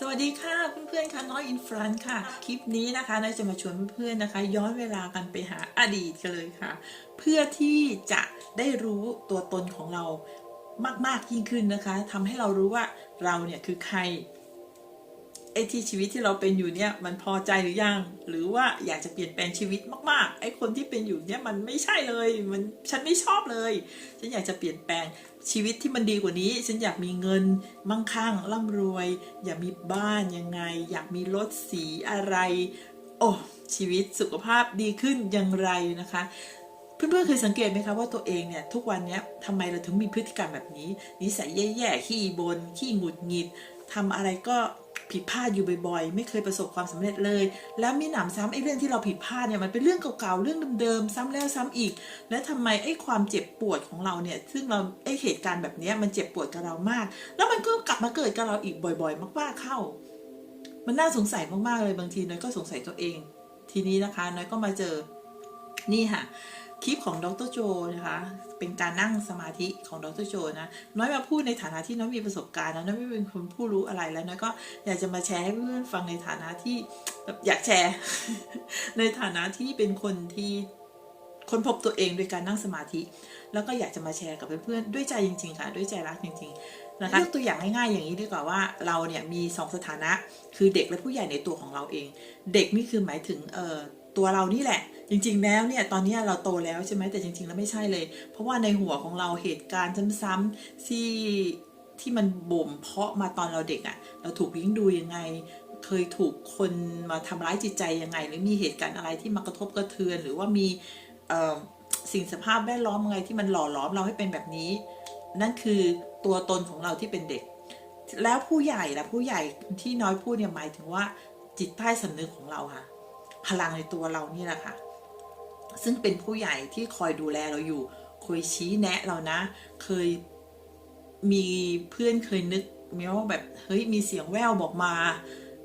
สวัสดีค่ะเพื่อนๆค่ะน้อยอินฟรานค่ะ คลิปนี้นะคะน้อยจะมาชวนเพื่อนๆนะคะ ย้อนเวลากันไปหาอดีตกันเลยค่ะ เพื่อที่จะได้รู้ตัวตนของเรามากๆยิ่งขึ้นนะคะทำให้เรารู้ว่าเราเนี่ยคือใคร ไอ้ที่ชีวิตที่เราเป็นอยู่เนี่ยมันพอใจหรือยัง หรือว่าอยากจะเปลี่ยนแปลงชีวิตมากๆ ไอ้คนที่เป็นอยู่เนี่ยมันไม่ใช่เลยมันฉันไม่ชอบเลย ฉันอยากจะเปลี่ยนแปลงชีวิตที่มันดีกว่านี้ ฉันอยากมีเงินมั่งคั่งร่ำรวย อยากมีบ้านยังไง อยากมีรถสีอะไร โอ้ชีวิตสุขภาพดีขึ้นอย่างไรนะคะเพื่อนๆเคยสังเกตไหมคะว่าตัวเองเนี่ยทุกวันเนี้ยทำไมเราถึงมีพฤติกรรมแบบนี้ นิสัยแย่ๆขี้บน่นขี้หงุดหงิดทำอะไรก็ ผิดพลาดอยู่บ่อยๆ ไม่เคยประสบความสำเร็จเลย แล้วมีหนำซ้ำไอ้เรื่องที่เราผิดพลาดเนี่ยมันเป็นเรื่องเก่าๆเรื่องเดิมๆซ้ำแล้วซ้ำอีก และทำไมไอ้ความเจ็บปวดของเราเนี่ยซึ่งเราไอ้เหตุการณ์แบบนี้มันเจ็บปวดกับเรามาก แล้วมันก็กลับมาเกิดกับเราอีกบ่อย ๆ มากๆเข้า มันน่าสงสัยมากๆเลยบางทีน้อยก็สงสัยตัวเอง ทีนี้นะคะน้อยก็มาเจอนี่ค่ะ คลิปของดรโจนะคะ เป็นการนั่งสมาธิของดรโจนะน้อยมาพูดในฐานะที่น้อยมีประสบการณ์นะน้อยไม่เป็นคนผู้รู้อะไรแล้วน้อยก็อยากจะมาแชร์ให้เพื่อนฟังในฐานะที่แบบอยากแชร์ ในฐานะที่เป็นคนที่ค้นพบตัวเองโดยการนั่งสมาธิ แล้วก็อยากจะมาแชร์กับเพื่อนๆด้วยใจจริง ๆ ค่ะ ด้วยใจรักจริง ๆ นะคะยกตัวอย่างง่ายๆอย่างนี้ดีกว่าว่าเราเนี่ยมีสองสถานะ คือเด็กและผู้ใหญ่ในตัวของเราเอง เด็กนี่คือหมายถึงเอ่อ ตัวเรานี่แหละ จริง ๆ แล้วเนี่ยตอนนี้เราโตแล้วใช่ไหมแต่จริง ๆ แล้วไม่ใช่เลย เพราะว่าในหัวของเราเหตุการณ์ซ้ำๆที่ที่มันบ่มเพาะมาตอนเราเด็กอะ่ะ เราถูกเลี้ยงดูยังไง เคยถูกคนมาทำร้ายจิตใจยังไง หรือมีเหตุการณ์อะไรที่มากระทบกระเทือน หรือว่ามีสิ่งสภาพแวดล้อมอะไรที่มันหล่อหลอมเราให้เป็นแบบนี้ นั่นคือตัวตนของเราที่เป็นเด็ก แล้วผู้ใหญ่ละผู้ใหญ่ที่น้อยพูดเนี่ยหมายถึงว่าจิตใต้สำนึกของเราค่ะ พลังในตัวเรานี่แหละค่ะ ซึ่งเป็นผู้ใหญ่ที่คอยดูแลเราอยู่คอยชี้แนะเรานะ เคยมีเพื่อนเคยนึกมีว่าแบบเฮ้ยมีเสียงแววบอกมา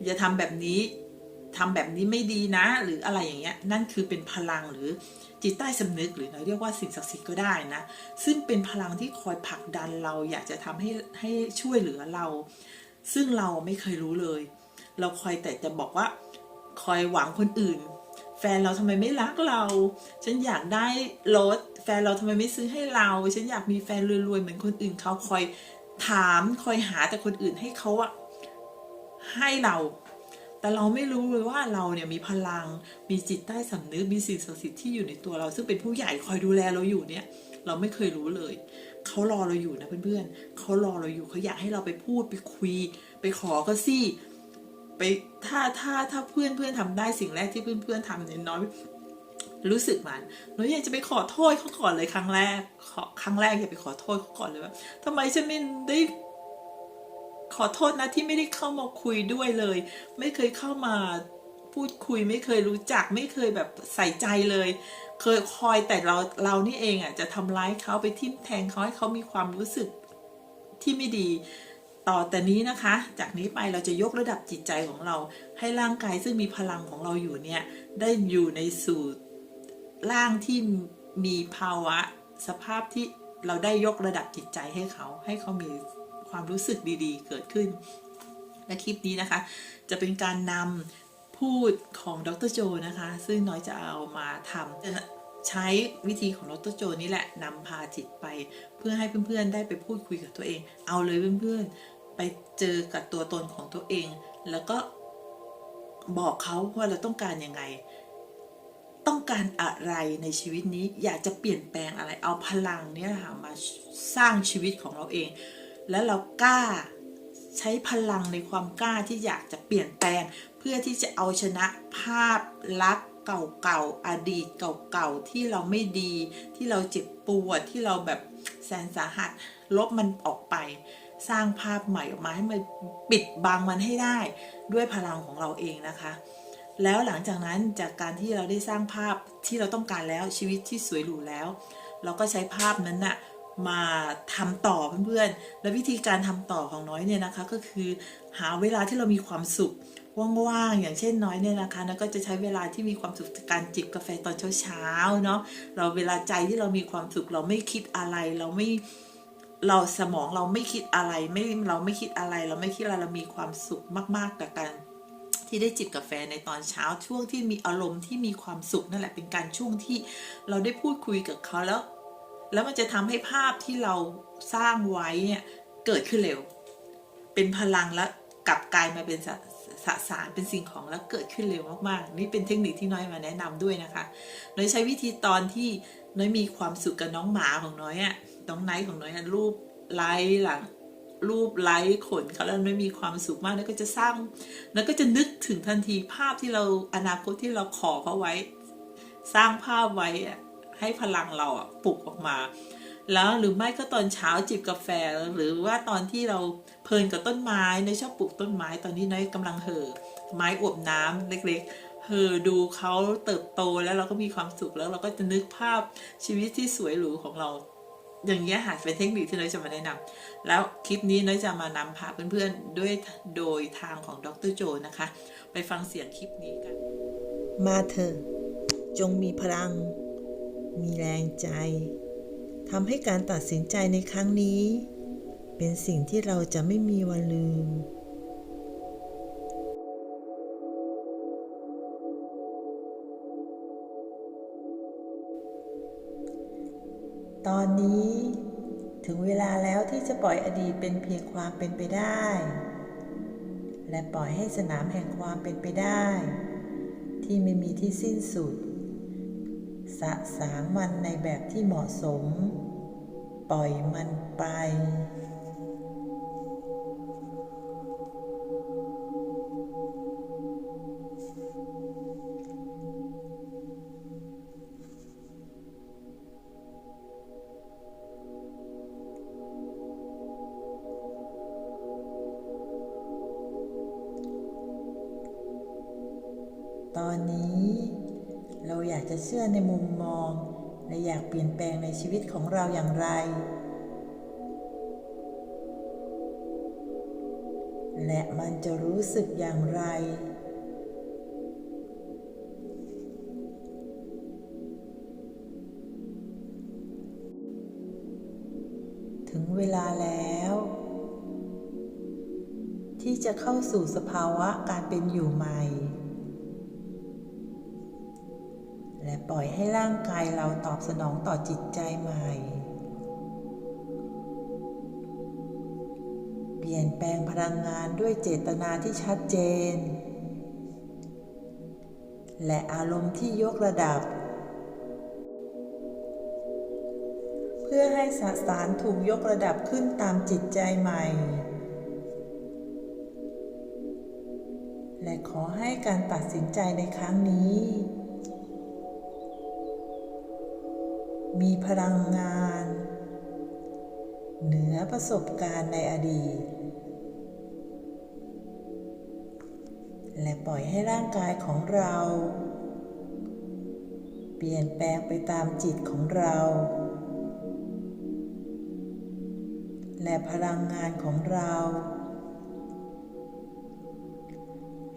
อย่าทำแบบนี้ทำแบบนี้ไม่ดีนะ หรืออะไรอย่างเงี้ยนั่นคือเป็นพลังหรือจิตใต้สำนึกหรือเราเรียกว่าสิ่งศักดิ์สิทธิ์ก็ได้นะ ซึ่งเป็นพลังที่คอยผลักดันเราอยากจะทำให้ให้ช่วยเหลือเรา ซึ่งเราไม่เคยรู้เลย เราคอยแต่จะบอกว่า คอยหวังคนอื่น แฟนเราทำไมไม่รักเรา ฉันอยากได้รถแฟนเราทำไมไม่ซื้อให้เรา ฉันอยากมีแฟนรวยๆเหมือนคนอื่นเขาคอยถามคอยหาแต่คนอื่นให้เขาอะให้เรา แต่เราไม่รู้เลยว่าเราเนี่ยมีพลัง มีจิตใต้สำนึก มีสิ่งศักดิ์สิทธิ์ที่อยู่ในตัวเรา ซึ่งเป็นผู้ใหญ่คอยดูแลเราอยู่เนี่ย เราไม่เคยรู้เลย เขารอเราอยู่นะเพื่อนๆเขารอเราอยู่เขาอยากให้เราไปพูดไปคุย ไปขอก็สิ ไปถ้าถ้าถ้าเพื่อนเพื่อนทำได้สิ่งแรกที่เพื่อนเพื่อนทำเนี่ยน้อยรู้สึกมันน้อยยากจะไปขอโทษเขาก่อนเลยครั้งแรกขอครั้งแรกอยากไปขอโทษเขาก่อนเลยว่าทำไมฉันไม่ได้ ขอโทษนะที่ไม่ได้เข้ามาคุยด้วยเลย ไม่เคยเข้ามาพูดคุย ไม่เคยรู้จัก ไม่เคยแบบใส่ใจเลย เคยคอยแต่เราเรานี่เองอะจะทำร้ายเขาไปทิ่มแทงเขาให้เขามีความรู้สึกที่ไม่ดี ต่อแต่นี้นะคะ จากนี้ไปเราจะยกระดับจิตใจของเรา ให้ร่างกายซึ่งมีพลังของเราอยู่เนี่ย ได้อยู่ในสู่ร่างที่มีภาวะ สภาพที่เราได้ยกระดับจิตใจให้เขา ให้เขามีความรู้สึกดีๆ เกิดขึ้น และคลิปนี้นะคะ จะเป็นการนำพูดของดรโจนะคะ ซึ่งน้อยจะเอามาทำจะใช้วิธีของดรโจนี่แหละนำพาจิตไป เพื่อให้เพื่อนๆได้ไปพูดคุยกับตัวเอง เอาเลยเพื่อนๆ ไปเจอกับตัวตนของตัวเอง แล้วก็บอกเขาว่าเราต้องการยังไง ต้องการอะไรในชีวิตนี้อยากจะเปลี่ยนแปลงอะไรเอาพลังเนี่ยค่ะมาสร้างชีวิตของเราเอง แล้วเรากล้าใช้พลังในความกล้าที่อยากจะเปลี่ยนแปลง เพื่อที่จะเอาชนะภาพลักษณ์เก่าๆอดีตเก่าๆที่เราไม่ดีที่เราเจ็บปวดที่เราแบบแสนสาหัสลบมันออกไป สร้างภาพใหม่ออกมาให้มันปิดบังมันให้ได้ด้วยพลังของเราเองนะคะ แล้วหลังจากนั้นจากการที่เราได้สร้างภาพที่เราต้องการแล้วชีวิตที่สวยหรูแล้ว เราก็ใช้ภาพนั้นน่ะมาทำต่อเพื่อนๆ และวิธีการทำต่อของน้อยเนี่ยนะคะก็คือหาเวลาที่เรามีความสุขว่างๆ อย่างเช่นน้อยเนี่ยนะคะแล้วก็จะใช้เวลาที่มีความสุขจากการจิบกาแฟตอนเช้าๆ เนาะเราเวลาใจที่เรามีความสุขเราไม่คิดอะไรเราไม่ เราสมองเราไม่คิดอะไรไม่เราไม่คิดอะไร เราไม่คิดอะไรเรามีความสุขมาก ๆกับการที่ได้จิบกาแฟในตอนเช้าช่วงที่มีอารมณ์ที่มีความสุขนั่นแหละเป็นการช่วงที่เราได้พูดคุยกับเขาแล้ว แล้วมันจะทำให้ภาพที่เราสร้างไว้เนี่ยเกิดขึ้นเร็ว เป็นพลังแล้วกลับกลายมาเป็นสสสารเป็นสิ่งของแล้วเกิดขึ้นเร็วมากๆ นี่เป็นเทคนิคที่น้อยมาแนะนำด้วยนะคะน้อยใช้วิธีตอนที่น้อยมีความสุขกับน้องหมาของน้อยอะ น้องไนท์ของน้อยอะรูปไลค์หลังรูปไลค์ขนเขาแล้วน้อยมีความสุขมากน้อยก็จะสร้างน้อยก็จะนึกถึงทันทีภาพที่เราอนาคตที่เราขอเขาไว้ สร้างภาพไว้อะให้พลังเราอะปลุกออกมา แล้วหรือไม่ก็ตอนเช้าจิบกาแฟหรือว่าตอนที่เราเพลินกับต้นไม้ในอยชอบปลูกต้นไม้ ตอนนี้น้อยกำลังเห่อไม้อวบน้ำเล็กๆเห่อดูเขาเติบโตแล้วเราก็มีความสุขแล้วเราก็จะนึกภาพชีวิตที่สวยหรูของเรา อย่างเงี้ยค่ะเป็นเทคนิคที่น้อยจะมาแนะนำแล้วคลิปนี้น้อยจะมานำพาเพื่อนๆด้วยโดยทางของดรโจนะคะ ไปฟังเสียงคลิปนี้กัน มาเถอะจงมีพลัง มีแรงใจทำให้การตัดสินใจในครั้งนี้ เป็นสิ่งที่เราจะไม่มีวันลืม ตอนนี้ ถึงเวลาแล้วที่จะปล่อยอดีตเป็นเพียงความเป็นไปได้ และปล่อยให้สนามแห่งความเป็นไปได้ ที่ไม่มีที่สิ้นสุด สะสางมันในแบบที่เหมาะสม ปล่อยมันไป ชื่อในมุมมอง และอยากเปลี่ยนแปลงในชีวิตของเราอย่างไร และมันจะรู้สึกอย่างไร ถึงเวลาแล้ว ที่จะเข้าสู่สภาวะการเป็นอยู่ใหม่ ปล่อยให้ร่างกายเราตอบสนองต่อจิตใจใหม่ เปลี่ยนแปลงพลังงานด้วยเจตนาที่ชัดเจน และอารมณ์ที่ยกระดับ เพื่อให้สสารถูกยกระดับขึ้นตามจิตใจใหม่และขอให้การตัดสินใจในครั้งนี้ มีพลังงาน เหนือประสบการณ์ในอดีต และปล่อยให้ร่างกายของเรา เปลี่ยนแปลงไปตามจิตของเรา และพลังงานของเรา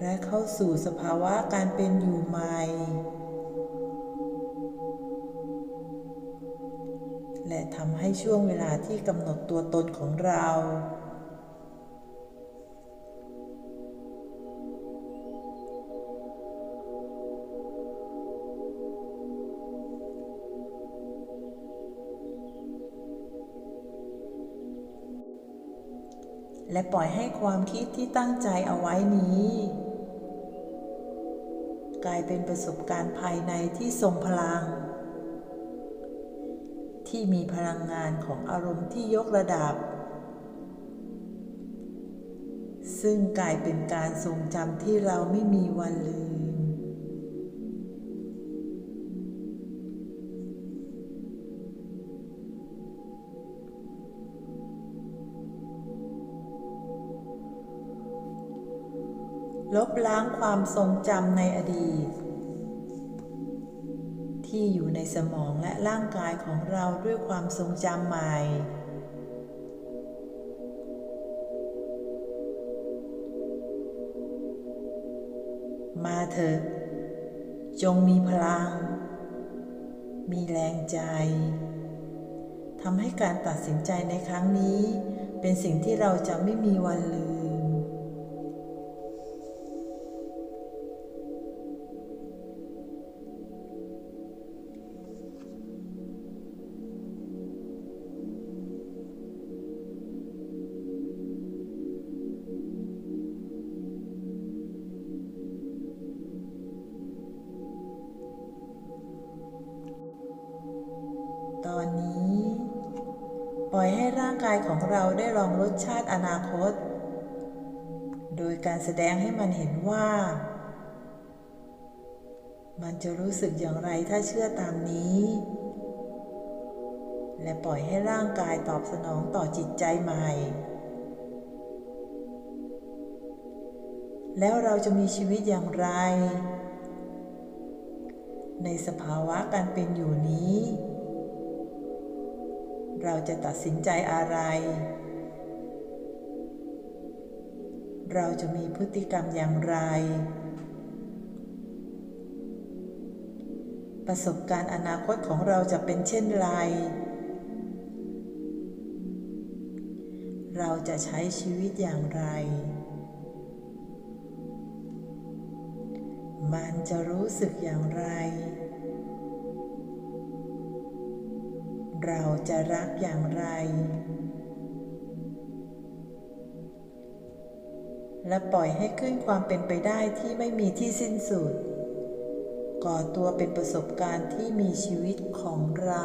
และเข้าสู่สภาวะการเป็นอยู่ใหม่ และทำให้ช่วงเวลาที่กำหนดตัวตนของเรา และปล่อยให้ความคิดที่ตั้งใจเอาไว้นี้ กลายเป็นประสบการณ์ภายในที่ทรงพลัง ที่มีพลังงานของอารมณ์ที่ยกระดับ ซึ่งกลายเป็นการทรงจำที่เราไม่มีวันลืม ลบล้างความทรงจำในอดีต ที่อยู่ในสมองและร่างกายของเราด้วยความทรงจำใหม่ มาเถอะ จงมีพลัง มีแรงใจทำให้การตัดสินใจในครั้งนี้ เป็นสิ่งที่เราจะไม่มีวันลืมายของเราได้ลองรสชาติอนาคต โดยการแสดงให้มันเห็นว่า มันจะรู้สึกอย่างไรถ้าเชื่อตามนี้ และปล่อยให้ร่างกายตอบสนองต่อจิตใจใหม่ แล้วเราจะมีชีวิตอย่างไร ในสภาวะการเป็นอยู่นี้ เราจะตัดสินใจอะไร เราจะมีพฤติกรรมอย่างไร ประสบการณ์อนาคตของเราจะเป็นเช่นไร เราจะใช้ชีวิตอย่างไร มันจะรู้สึกอย่างไร เราจะรักอย่างไร และปล่อยให้ขึ้นความเป็นไปได้ที่ไม่มีที่สิ้นสุด ก่อตัวเป็นประสบการณ์ที่มีชีวิตของเรา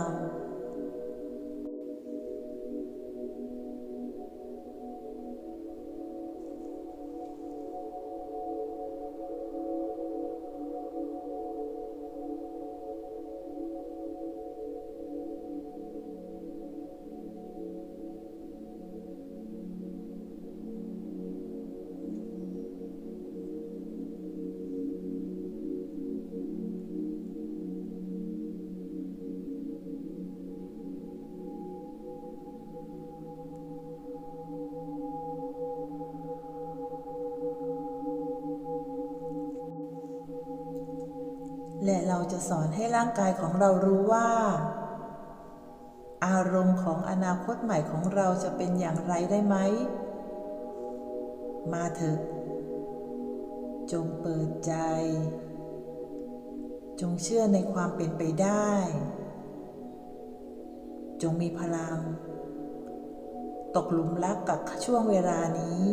และเราจะสอนให้ร่างกายของเรารู้ว่า อารมณ์ของอนาคตใหม่ของเราจะเป็นอย่างไรได้ไหม มาเถอะ จงเปิดใจ จงเชื่อในความเป็นไปได้ จงมีพลัง ตกหลุมรักกับช่วงเวลานี้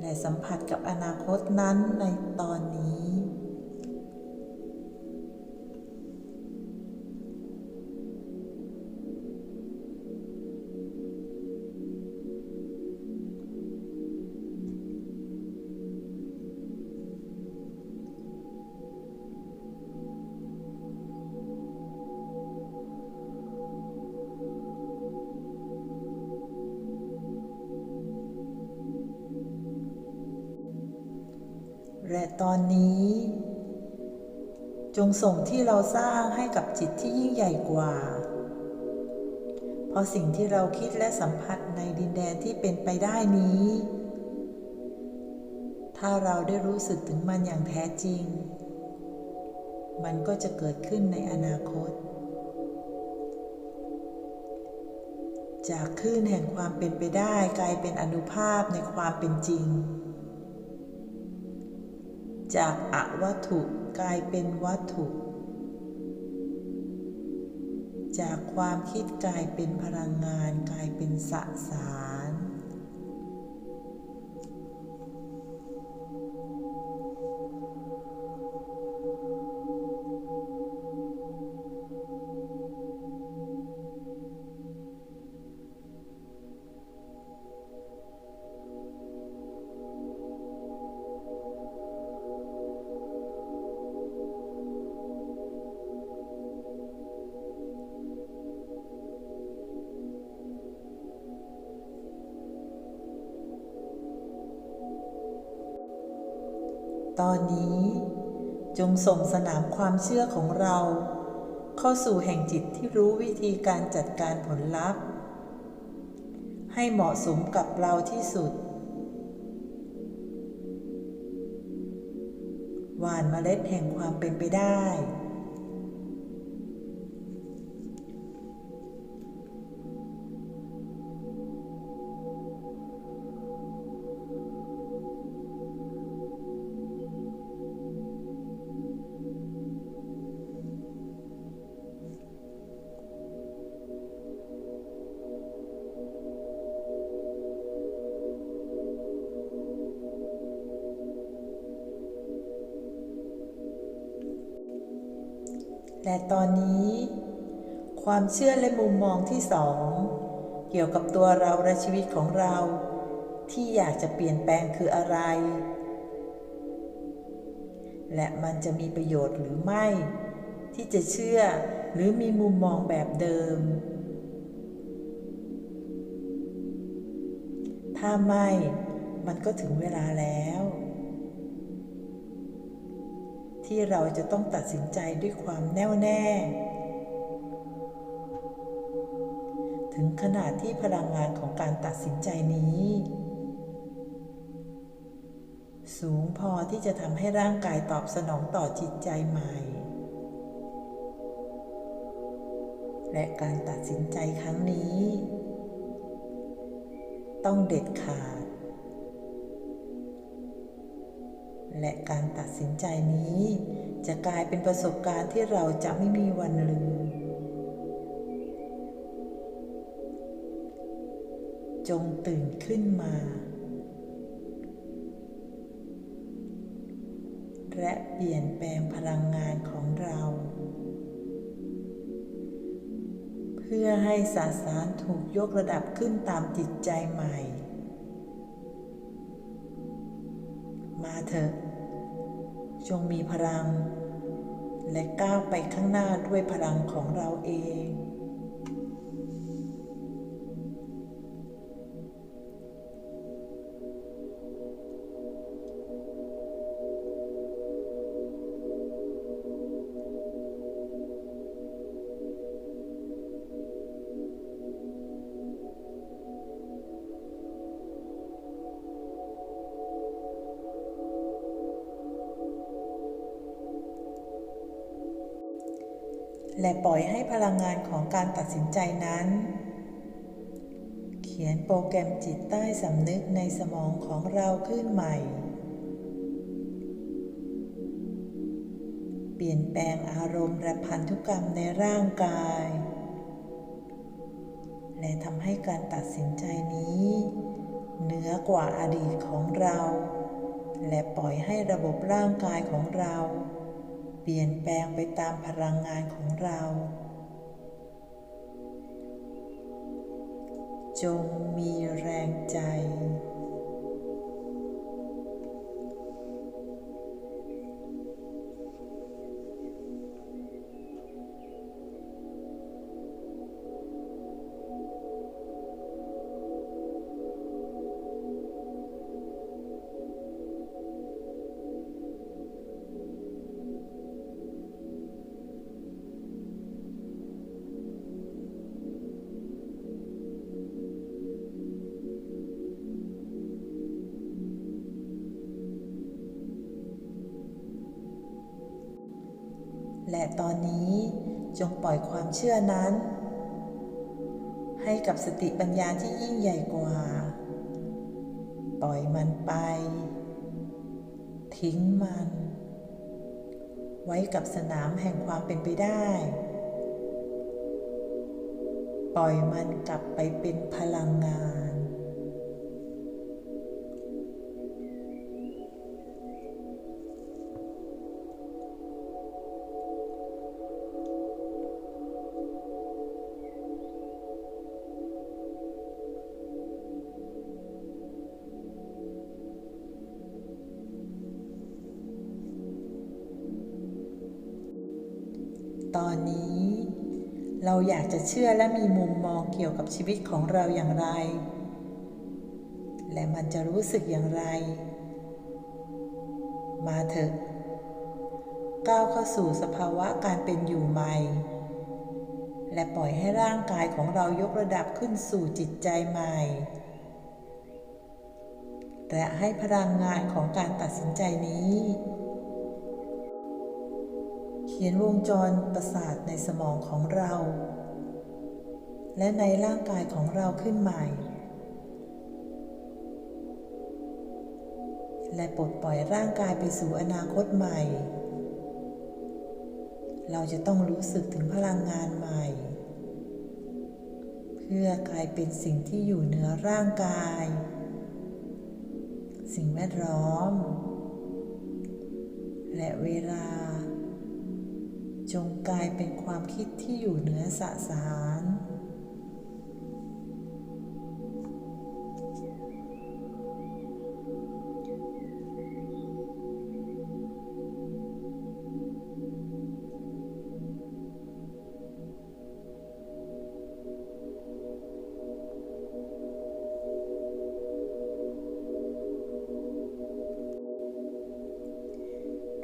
และสัมผัสกับอนาคตนั้นในตอนนี้ ตอนนี้ จงส่งที่เราสร้างให้กับจิตที่ยิ่งใหญ่กว่า เพราะสิ่งที่เราคิดและสัมผัสในดินแดนที่เป็นไปได้นี้ ถ้าเราได้รู้สึกถึงมันอย่างแท้จริง มันก็จะเกิดขึ้นในอนาคต จากคลื่นแห่งความเป็นไปได้กลายเป็นอนุภาพในความเป็นจริง จากอวัตถุกลายเป็นวัตถุ จากความคิดกลายเป็นพลังงานกลายเป็นสสาร ส่งสนามความเชื่อของเรา เข้าสู่แห่งจิตที่รู้วิธีการจัดการผลลัพธ์ ให้เหมาะสมกับเราที่สุด หวานเมล็ดแห่งความเป็นไปได้ ความเชื่อและมุมมองที่สองเกี่ยวกับตัวเราและชีวิตของเรา ที่อยากจะเปลี่ยนแปลงคืออะไร และมันจะมีประโยชน์หรือไม่ ที่จะเชื่อหรือมีมุมมองแบบเดิม ถ้าไม่มันก็ถึงเวลาแล้ว ที่เราจะต้องตัดสินใจด้วยความแน่วแน่ ถึงขนาดที่พลังงานของการตัดสินใจนี้ สูงพอที่จะทำให้ร่างกายตอบสนองต่อจิตใจใหม่ และการตัดสินใจครั้งนี้ ต้องเด็ดขาด และการตัดสินใจนี้จะกลายเป็นประสบการณ์ที่เราจะไม่มีวันลืม จงตื่นขึ้นมา และเปลี่ยนแปลงพลังงานของเรา เพื่อให้สาสารถูกยกระดับขึ้นตามจิตใจใหม่ มาเถอะ จงมีพลัง และก้าวไปข้างหน้าด้วยพลังของเราเอง และปล่อยให้พลังงานของการตัดสินใจนั้น เขียนโปรแกรมจิตใต้สำนึกในสมองของเราขึ้นใหม่ เปลี่ยนแปลงอารมณ์และพันธุกรรมในร่างกาย และทำให้การตัดสินใจนี้เหนือกว่าอดีตของเรา และปล่อยให้ระบบร่างกายของเรา เปลี่ยนแปลงไปตามพลังงานของเรา จงมีแรงใจ และตอนนี้จงปล่อยความเชื่อนั้น ให้กับสติปัญญาที่ยิ่งใหญ่กว่า ปล่อยมันไป ทิ้งมัน ไว้กับสนามแห่งความเป็นไปได้ ปล่อยมันกลับไปเป็นพลังงาน ตอนนี้ เราอยากจะเชื่อและมีมุมมองเกี่ยวกับชีวิตของเราอย่างไร และมันจะรู้สึกอย่างไร มาเถอะ ก้าวเข้าสู่สภาวะการเป็นอยู่ใหม่ และปล่อยให้ร่างกายของเรายกระดับขึ้นสู่จิตใจใหม่และให้พลังงานของการตัดสินใจนี้ ขียนวงจรประสาทในสมองของเรา และในร่างกายของเราขึ้นใหม่ และปลดปล่อยร่างกายไปสู่อนาคตใหม่ เราจะต้องรู้สึกถึงพลังงานใหม่ เพื่อกลายเป็นสิ่งที่อยู่เหนือร่างกาย สิ่งแวดล้อม และเวลา จงกลายเป็นความคิดที่อยู่เหนือสสาร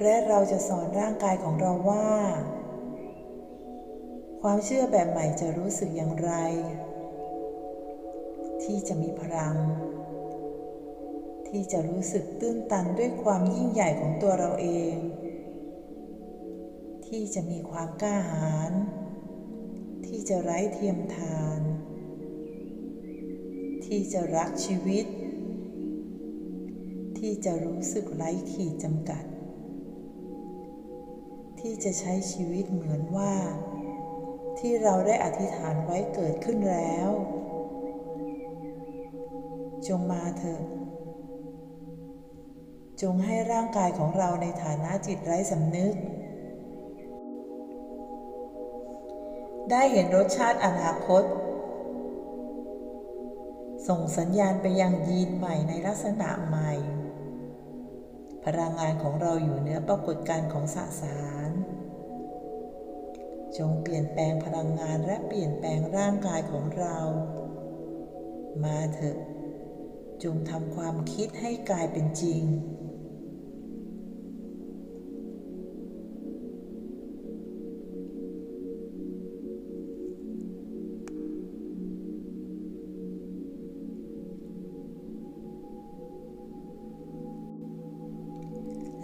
และเราจะสอนร่างกายของเราว่า ความเชื่อแบบใหม่จะรู้สึกอย่างไร ที่จะมีพลัง ที่จะรู้สึกตื้นตันด้วยความยิ่งใหญ่ของตัวเราเอง ที่จะมีความกล้าหาญที่จะไร้เทียมทาน ที่จะรักชีวิต ที่จะรู้สึกไร้ขีดจำกัด ที่จะใช้ชีวิตเหมือนว่า ที่เราได้อธิษฐานไว้เกิดขึ้นแล้ว จงมาเถอะ จงให้ร่างกายของเราในฐานะจิตไร้สำนึก ได้เห็นรสชาติอนาคต ส่งสัญญาณไปยังยีนใหม่ในลักษณะใหม่ พลังงานของเราอยู่เนื้อปรากฏการณ์ของสสาร จงเปลี่ยนแปลงพลังงานและเปลี่ยนแปลงร่างกายของเรา มาเถอะ จงทำความคิดให้กลายเป็นจริง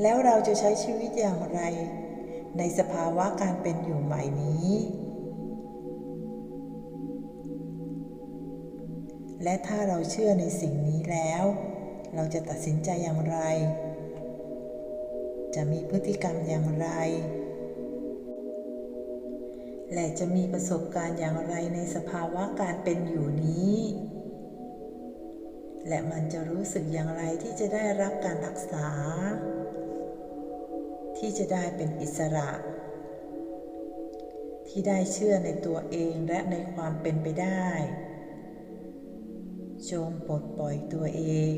แล้วเราจะใช้ชีวิตอย่างไร ในสภาวะการเป็นอยู่ใหม่นี้ และถ้าเราเชื่อในสิ่งนี้แล้ว เราจะตัดสินใจอย่างไร จะมีพฤติกรรมอย่างไร และจะมีประสบการณ์อย่างไรในสภาวะการเป็นอยู่นี้ และมันจะรู้สึกอย่างไรที่จะได้รับการรักษา ที่จะได้เป็นอิสระ ที่ได้เชื่อในตัวเองและในความเป็นไปได้ จงปลดปล่อยตัวเอง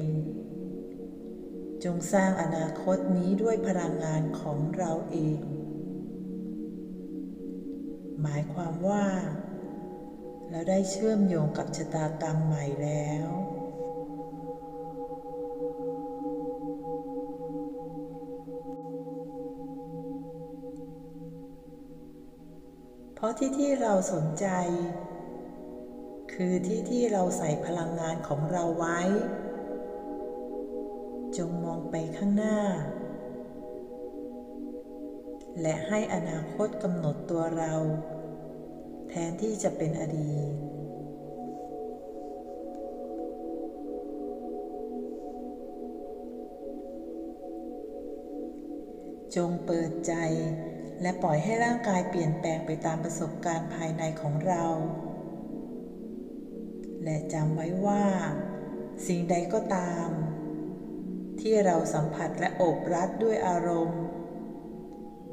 จงสร้างอนาคตนี้ด้วยพลังงานของเราเอง หมายความว่า เราได้เชื่อมโยงกับชะตากรรมใหม่แล้ว เพราะที่ที่เราสนใจ คือที่ที่เราใส่พลังงานของเราไว้ จงมองไปข้างหน้า และให้อนาคตกำหนดตัวเรา แทนที่จะเป็นอดีตจงเปิดใจ และปล่อยให้ร่างกายเปลี่ยนแปลงไปตามประสบการณ์ภายในของเรา และจำไว้ว่า สิ่งใดก็ตาม ที่เราสัมผัสและโอบรัดด้วยอารมณ์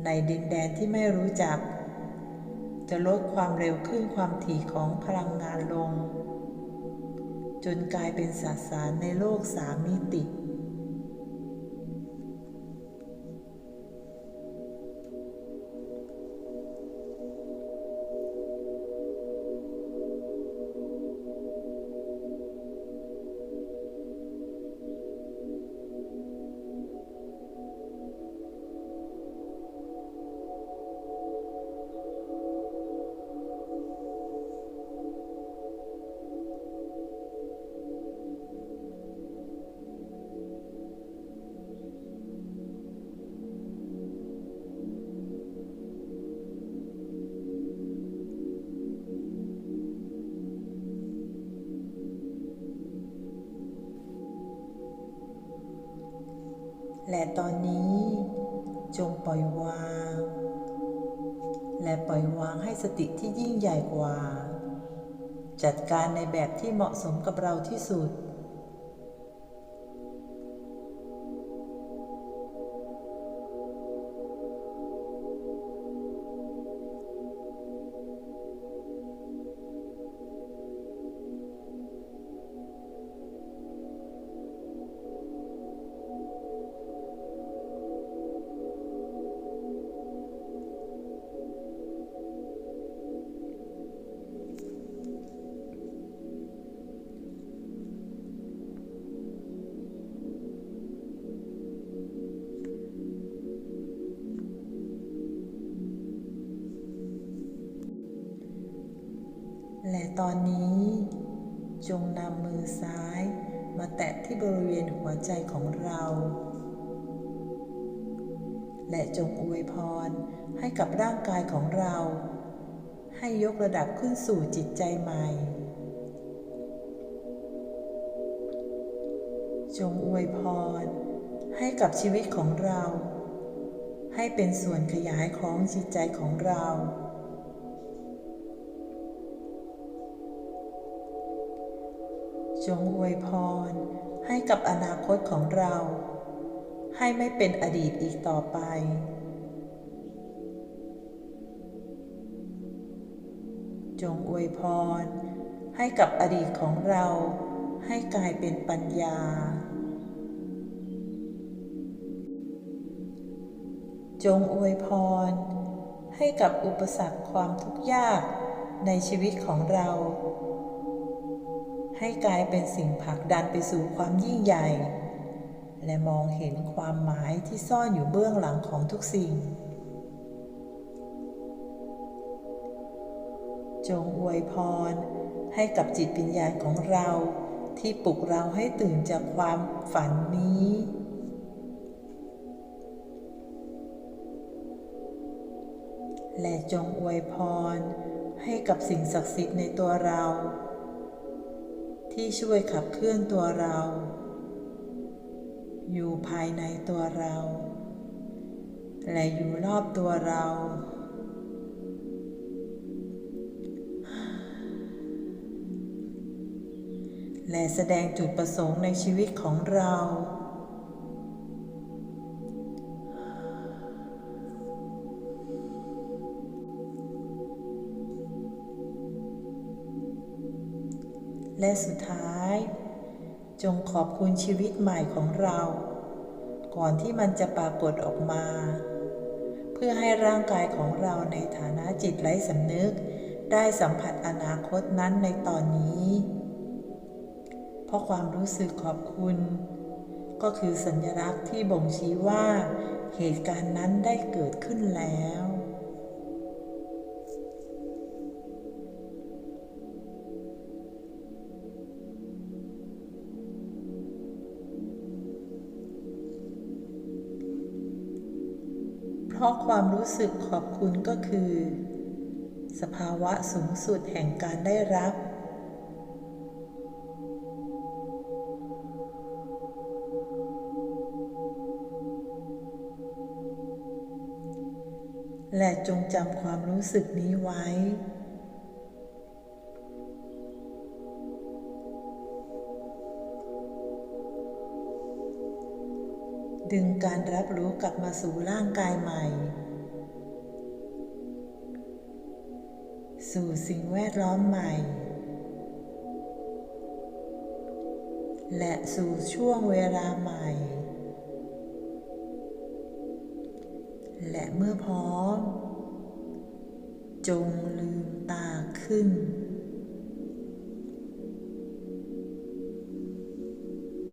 ในดินแดนที่ไม่รู้จัก จะลดความเร็วขึ้นความถี่ของพลังงานลง จนกลายเป็นสสารในโลกสามมิติ และตอนนี้จงปล่อยวาง และปล่อยวางให้สติที่ยิ่งใหญ่กว่า จัดการในแบบที่เหมาะสมกับเราที่สุด และตอนนี้ จงนำมือซ้ายมาแตะที่บริเวณหัวใจของเรา และจงอวยพรให้กับร่างกายของเรา ให้ยกระดับขึ้นสู่จิตใจใหม่ จงอวยพรให้กับชีวิตของเรา ให้เป็นส่วนขยายของจิตใจของเรา จงอวยพร ให้กับอนาคตของเรา ให้ไม่เป็นอดีตอีกต่อไป จงอวยพร ให้กับอดีตของเรา ให้กลายเป็นปัญญา จงอวยพร ให้กับอุปสรรคความทุกข์ยากในชีวิตของเรา ให้กลายเป็นสิ่งผลักดันไปสู่ความยิ่งใหญ่ และมองเห็นความหมายที่ซ่อนอยู่เบื้องหลังของทุกสิ่ง จงอวยพรให้กับจิตวิญญาของเราที่ปลุกเราให้ตื่นจากความฝันนี้ และจงอวยพรให้กับสิ่งศักดิ์สิทธิ์ในตัวเรา ที่ช่วยขับเคลื่อนตัวเรา อยู่ภายในตัวเรา และอยู่รอบตัวเรา และแสดงจุดประสงค์ในชีวิตของเรา และสุดท้าย จงขอบคุณชีวิตใหม่ของเรา ก่อนที่มันจะปรากฏออกมา เพื่อให้ร่างกายของเราในฐานะจิตไร้สำนึก ได้สัมผัสอนาคตนั้นในตอนนี้ เพราะความรู้สึกขอบคุณ ก็คือสัญลักษณ์ที่บ่งชี้ว่า เหตุการณ์นั้นได้เกิดขึ้นแล้ว เพราะความรู้สึกขอบคุณก็คือ สภาวะสูงสุดแห่งการได้รับ และจงจำความรู้สึกนี้ไว้ ดึงการรับรู้กลับมาสู่ร่างกายใหม่ สู่สิ่งแวดล้อมใหม่ และสู่ช่วงเวลาใหม่ และเมื่อพร้อม จงลืมตาขึ้น